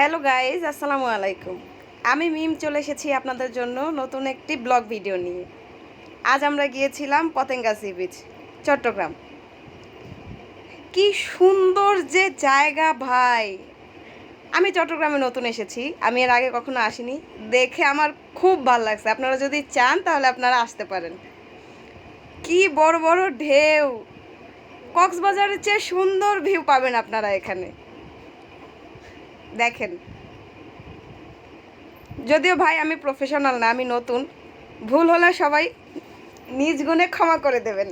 Hello guys আসসালামু আলাইকুম। আমি মিম, চলে এসেছি আপনাদের জন্য নতুন একটি ব্লগ ভিডিও নিয়ে। আজ আমরা গিয়েছিলাম পতেঙ্গা সি বিচ, চট্টগ্রাম। কি সুন্দর যে জায়গা ভাই! আমি চট্টগ্রামে নতুন এসেছি, আমি এর আগে কখনো আসিনি। দেখে আমার খুব ভালো লাগছে। আপনারা যদি চান, তাহলে আপনারা আসতে পারেন। কি বড় বড় ঢেউ! কক্সবাজারের চেয়ে সুন্দর ভিউ পাবেন আপনারা এখানে। দেখেন। যদিও ভাই আমি প্রফেশনাল না, আমি নতুন। ভুল হলে সবাই নিজ গুণে ক্ষমা করে দেবেন।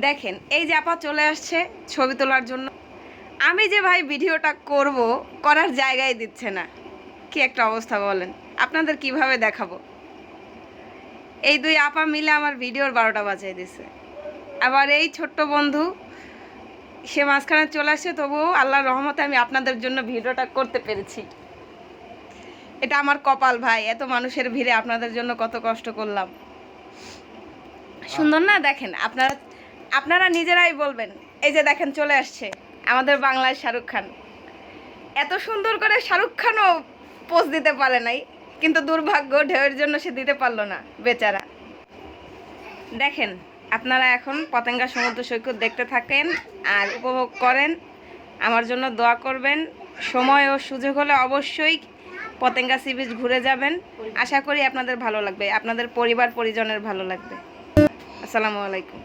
দেখেন, এই যে আপা চলে আসছে ছবি তোলার জন্য। আমি যে ভাই ভিডিওটা করব, করার জায়গায় দিচ্ছে না। কি একটা অবস্থা বলেন? আপনাদের কীভাবে দেখাবো? এই দুই আপা মিলে আমার ভিডিওর বারোটা বাজিয়ে দিছে। আবার এই ছোট্ট বন্ধু, সে মাঝখানে চলে আসছে তবুও আল্লাহর রহমতে আমি আপনাদের জন্য ভিডিওটা করতে পেরেছি। এটা আমার কপাল ভাই, এত মানুষের ভিড়ে আপনাদের জন্য কত কষ্ট করলাম। সুন্দর না? দেখেন, আপনারা আপনারা নিজেরাই বলবেন, এই যে দেখেন চলে আসছে, আমাদের বাংলার শাহরুখ খান। এত সুন্দর করে শাহরুখ খানও পোজ দিতে পারে নাই। কিন্তু দুর্ভাগ্য, ঢেউয়ের জন্য সে দিতে পারল না, বেচারা। দেখেন, আপনারা এখন পতেঙ্গা সমুদ্র সৈকত দেখতে থাকেন আর উপভোগ করেন। আমার জন্য দোয়া করবেন। সময় ও সুযোগ হলে অবশ্যই পতেঙ্গা সি বিচ ঘুরে যাবেন। আশা করি আপনাদের ভালো লাগবে। আপনাদের পরিবার, পরিজনের ভালো লাগবে। আসসালামু আলাইকুম।